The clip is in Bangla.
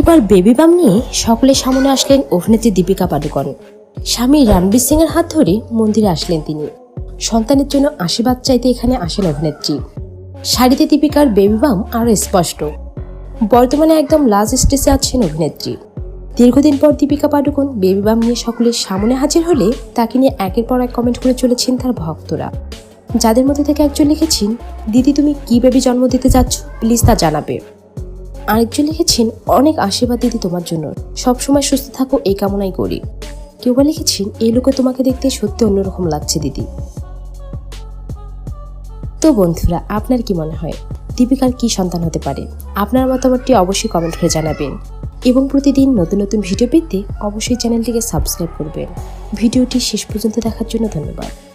এবার বেবি বাম নিয়ে সকলের সামনে আসলেন অভিনেত্রী দীপিকা পাডুকোন। স্বামী রণবীর সিং এর হাত ধরে মন্দিরে আসলেন তিনি। সন্তানের জন্য আশীর্বাদ চাইতে এখানে আসেন অভিনেত্রী। শাড়িতে দীপিকার বেবি বাম আরও স্পষ্ট। বর্তমানে একদম লাস্ট স্টেজে আছেন অভিনেত্রী। দীর্ঘদিন পর দীপিকা পাডুকোন বেবি বাম নিয়ে সকলের সামনে হাজির হলে তাকে নিয়ে একের পর এক কমেন্ট করে চলেছেন তার ভক্তরা। যাদের মধ্যে থেকে একজন লিখেছেন, দিদি, তুমি কি বেবি জন্ম দিতে যাচ্ছ প্লিজ তা জানাবে। আরেকজন লিখেছেন, অনেক আশীর্বাদ দিদি তোমার জন্য। সবসময় সুস্থ থাকো, এই কামনাই করি। কেউ বা লিখেছেন, এই লোকে তোমাকে দেখতে সত্যি অন্যরকম লাগছে দিদি। তো বন্ধুরা, আপনার কি মনে হয়? দীপিকার কি সন্তান হতে পারে? আপনার মতামতটি অবশ্যই কমেন্ট করে জানাবেন। এবং প্রতিদিন নতুন নতুন ভিডিও পেতে অবশ্যই চ্যানেলটিকে সাবস্ক্রাইব করবেন। ভিডিওটি শেষ পর্যন্ত দেখার জন্য ধন্যবাদ।